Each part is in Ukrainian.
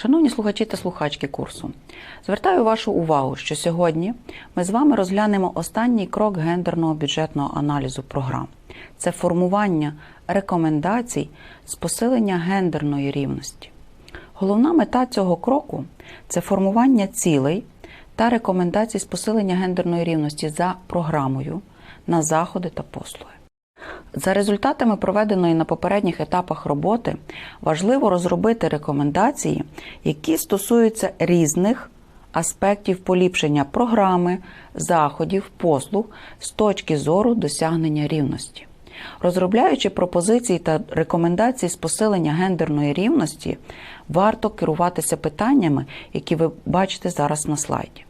Шановні слухачі та слухачки курсу, звертаю вашу увагу, що сьогодні ми з вами розглянемо останній крок гендерного бюджетного аналізу програм. Це формування рекомендацій з посилення гендерної рівності. Головна мета цього кроку це формування цілей та рекомендацій з посилення гендерної рівності за програмою на заходи та послуги. За результатами проведеної на попередніх етапах роботи важливо розробити рекомендації, які стосуються різних аспектів поліпшення програми, заходів, послуг з точки зору досягнення рівності. Розробляючи пропозиції та рекомендації з посилення гендерної рівності, варто керуватися питаннями, які ви бачите зараз на слайді.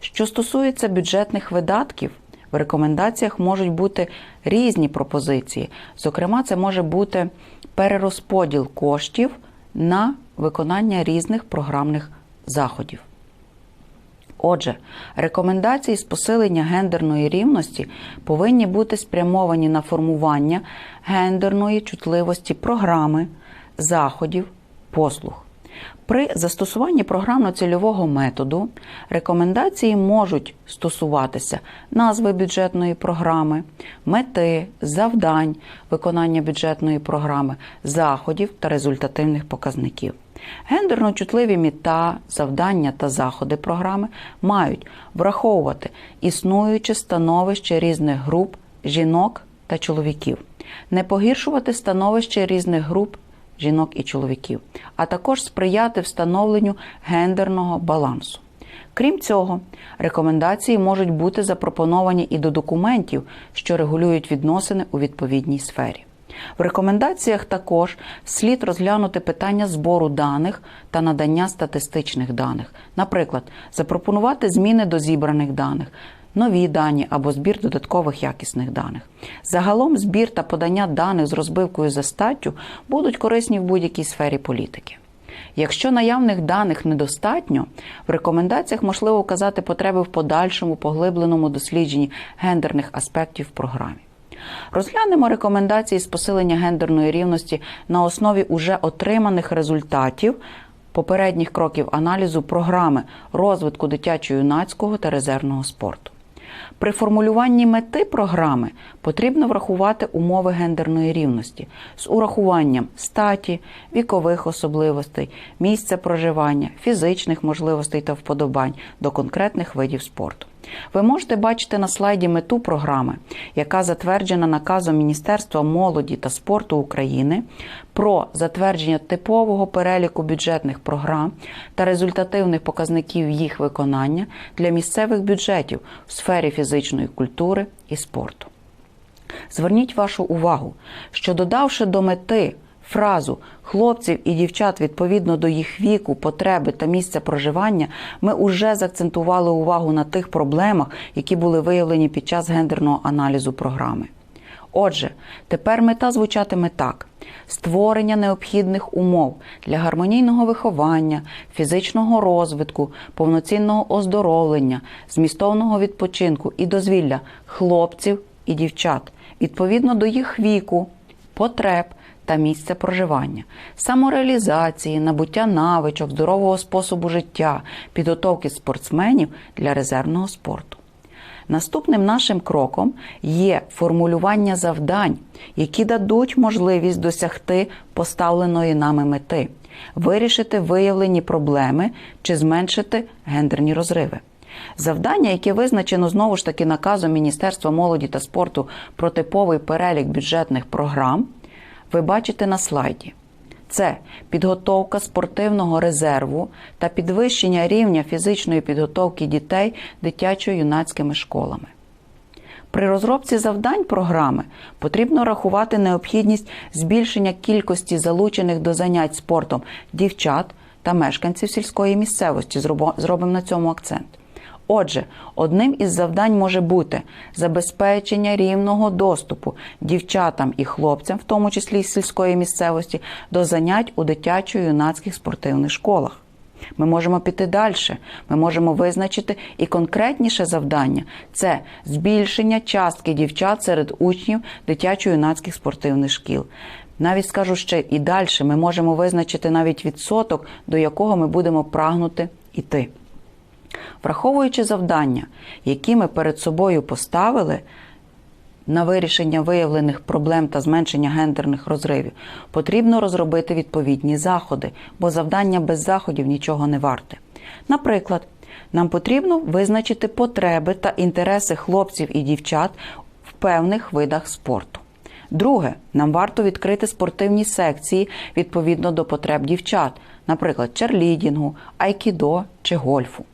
Що стосується бюджетних видатків, в рекомендаціях можуть бути різні пропозиції. Зокрема, це може бути перерозподіл коштів на виконання різних програмних заходів. Отже, рекомендації з посилення гендерної рівності повинні бути спрямовані на формування гендерної чутливості програми, заходів, послуг. При застосуванні програмно-цільового методу рекомендації можуть стосуватися назви бюджетної програми, мети, завдань виконання бюджетної програми, заходів та результативних показників. Гендерно чутливі мета, завдання та заходи програми мають враховувати існуюче становище різних груп жінок та чоловіків, не погіршувати становище різних груп жінок і чоловіків, а також сприяти встановленню гендерного балансу. Крім цього, рекомендації можуть бути запропоновані і до документів, що регулюють відносини у відповідній сфері. В рекомендаціях також слід розглянути питання збору даних та надання статистичних даних, наприклад, запропонувати зміни до зібраних даних, нові дані або збір додаткових якісних даних. Загалом збір та подання даних з розбивкою за статтю будуть корисні в будь-якій сфері політики. Якщо наявних даних недостатньо, в рекомендаціях можливо вказати потреби в подальшому поглибленому дослідженні гендерних аспектів в програмі. Розглянемо рекомендації з посилення гендерної рівності на основі уже отриманих результатів попередніх кроків аналізу програми розвитку дитячо-юнацького та резервного спорту. При формулюванні мети програми потрібно врахувати умови гендерної рівності з урахуванням статі, вікових особливостей, місця проживання, фізичних можливостей та вподобань до конкретних видів спорту. Ви можете бачити на слайді мету програми, яка затверджена наказом Міністерства молоді та спорту України про затвердження типового переліку бюджетних програм та результативних показників їх виконання для місцевих бюджетів в сфері фізичної культури і спорту. Зверніть вашу увагу, що додавши до мети фразу хлопців і дівчат відповідно до їх віку, потреби та місця проживання, ми вже заакцентували увагу на тих проблемах, які були виявлені під час гендерного аналізу програми. Отже, тепер мета звучатиме так: створення необхідних умов для гармонійного виховання, фізичного розвитку, повноцінного оздоровлення, змістовного відпочинку і дозвілля хлопців і дівчат відповідно до їх віку, потреб та місця проживання, самореалізації, набуття навичок, здорового способу життя, підготовки спортсменів для резервного спорту. Наступним нашим кроком є формулювання завдань, які дадуть можливість досягти поставленої нами мети, вирішити виявлені проблеми чи зменшити гендерні розриви. Завдання, яке визначено знову ж таки наказом Міністерства молоді та спорту про типовий перелік бюджетних програм, ви бачите на слайді. Це підготовка спортивного резерву та підвищення рівня фізичної підготовки дітей дитячо-юнацькими школами. При розробці завдань програми потрібно рахувати необхідність збільшення кількості залучених до занять спортом дівчат та мешканців сільської місцевості. Зробимо на цьому акцент. Отже, одним із завдань може бути забезпечення рівного доступу дівчатам і хлопцям, в тому числі з сільської місцевості, до занять у дитячо-юнацьких спортивних школах. Ми можемо піти далі. Ми можемо визначити і конкретніше завдання це збільшення частки дівчат серед учнів дитячо-юнацьких спортивних шкіл, Навіть скажу ще і далі ми можемо визначити навіть відсоток, до якого ми будемо прагнути йти. Враховуючи завдання, які ми перед собою поставили на вирішення виявлених проблем та зменшення гендерних розривів, потрібно розробити відповідні заходи, бо завдання без заходів нічого не варте. Наприклад, нам потрібно визначити потреби та інтереси хлопців і дівчат в певних видах спорту. Друге, нам варто відкрити спортивні секції відповідно до потреб дівчат, наприклад, черлідінгу, айкідо чи гольфу.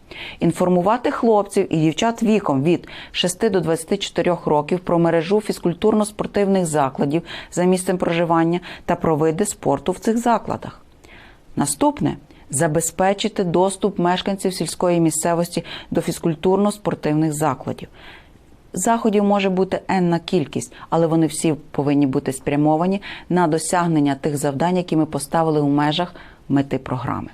Інформувати хлопців і дівчат віком від 6 до 24 років про мережу фізкультурно-спортивних закладів за місцем проживання та про види спорту в цих закладах. Наступне забезпечити доступ мешканців сільської місцевості до фізкультурно-спортивних закладів. Заходів може бути енна кількість, але вони всі повинні бути спрямовані на досягнення тих завдань, які ми поставили у межах мети програми.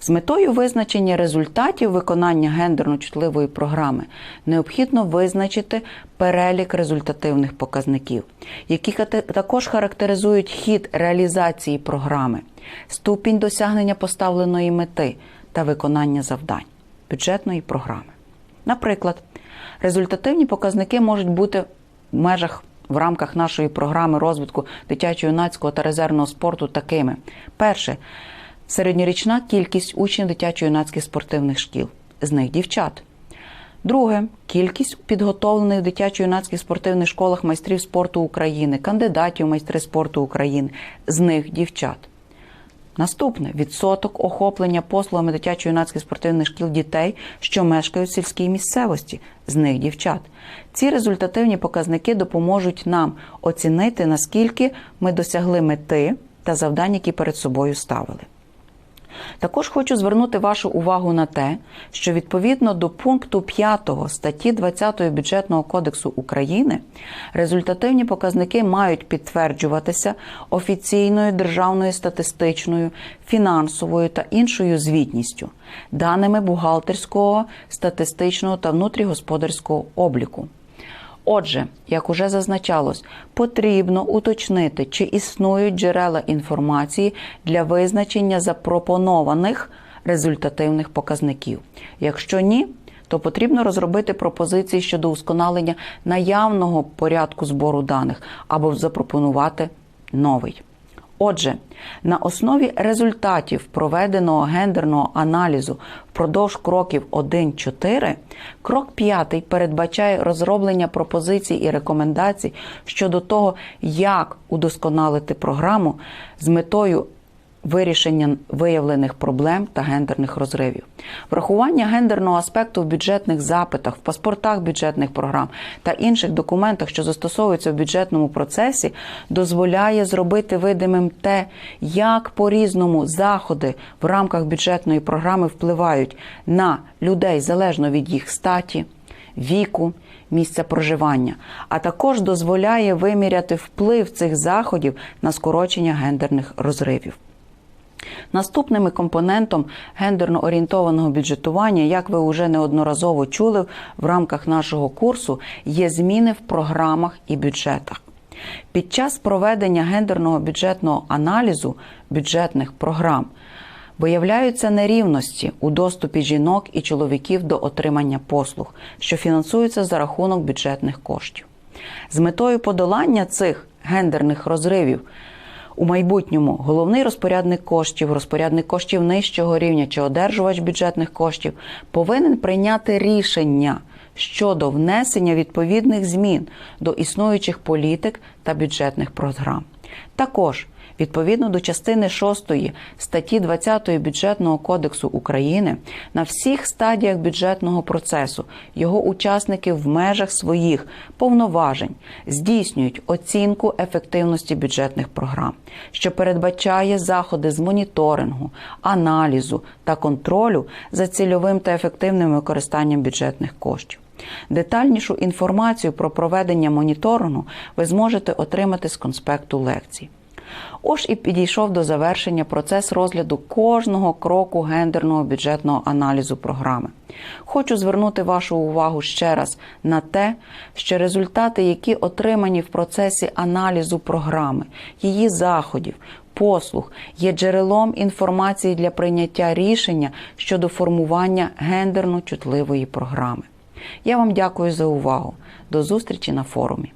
З метою визначення результатів виконання гендерно чутливої програми необхідно визначити перелік результативних показників, які також характеризують хід реалізації програми, ступінь досягнення поставленої мети та виконання завдань бюджетної програми. Наприклад, результативні показники можуть бути в межах в рамках нашої програми розвитку дитячо-юнацького та резервного спорту такими: перше. Середньорічна кількість учнів дитячо-юнацьких спортивних шкіл, з них дівчат. Друге. Кількість підготовлених в дитячо-юнацьких спортивних школах майстрів спорту України, кандидатів майстри спорту України, з них дівчат. Наступне відсоток охоплення послугами дитячо-юнацьких спортивних шкіл дітей, що мешкають в сільській місцевості, з них дівчат. Ці результативні показники допоможуть нам оцінити, наскільки ми досягли мети та завдань, які перед собою ставили. Також хочу звернути вашу увагу на те, що відповідно до пункту 5 статті 20 бюджетного кодексу України результативні показники мають підтверджуватися офіційною державною статистичною, фінансовою та іншою звітністю, даними бухгалтерського, статистичного та внутрігосподарського обліку. Отже, як уже зазначалось, потрібно уточнити, чи існують джерела інформації для визначення запропонованих результативних показників. Якщо ні, то потрібно розробити пропозиції щодо усконалення наявного порядку збору даних або запропонувати новий. Отже, на основі результатів проведеного гендерного аналізу впродовж кроків 1-4, крок 5 передбачає розроблення пропозицій і рекомендацій щодо того, як удосконалити програму з метою вирішення виявлених проблем та гендерних розривів, врахування гендерного аспекту в бюджетних запитах, в паспортах бюджетних програм та інших документах, що застосовуються в бюджетному процесі, дозволяє зробити видимим те, як по різному заходи в рамках бюджетної програми впливають на людей залежно від їх статі, віку. Місця проживання, а також дозволяє виміряти вплив цих заходів на скорочення гендерних розривів. Наступним компонентом гендерно орієнтованого бюджетування, як ви вже неодноразово чули в рамках нашого курсу, є зміни в програмах і бюджетах. Під час проведення гендерного бюджетного аналізу бюджетних програм виявляються нерівності у доступі жінок і чоловіків до отримання послуг, що фінансуються за рахунок бюджетних коштів. З метою подолання цих гендерних розривів у майбутньому головний розпорядник коштів, розпорядник коштів нижчого рівня чи одержувач бюджетних коштів повинен прийняти рішення щодо внесення відповідних змін до існуючих політик та бюджетних програм. Також Відповідно до частини 6 статті 20 бюджетного кодексу України на всіх стадіях бюджетного процесу його учасники в межах своїх повноважень здійснюють оцінку ефективності бюджетних програм, що передбачає заходи з моніторингу, аналізу та контролю за цільовим та ефективним використанням бюджетних коштів. Детальнішу інформацію про проведення моніторингу ви зможете отримати з конспекту лекцій. Ось і підійшов до завершення процес розгляду кожного кроку гендерного бюджетного аналізу програми. Хочу звернути вашу увагу ще раз на те, що результати, які отримані в процесі аналізу програми, її заходів, послуг, є джерелом інформації для прийняття рішення щодо формування гендерно чутливої програми. Я вам дякую за увагу. До зустрічі на форумі.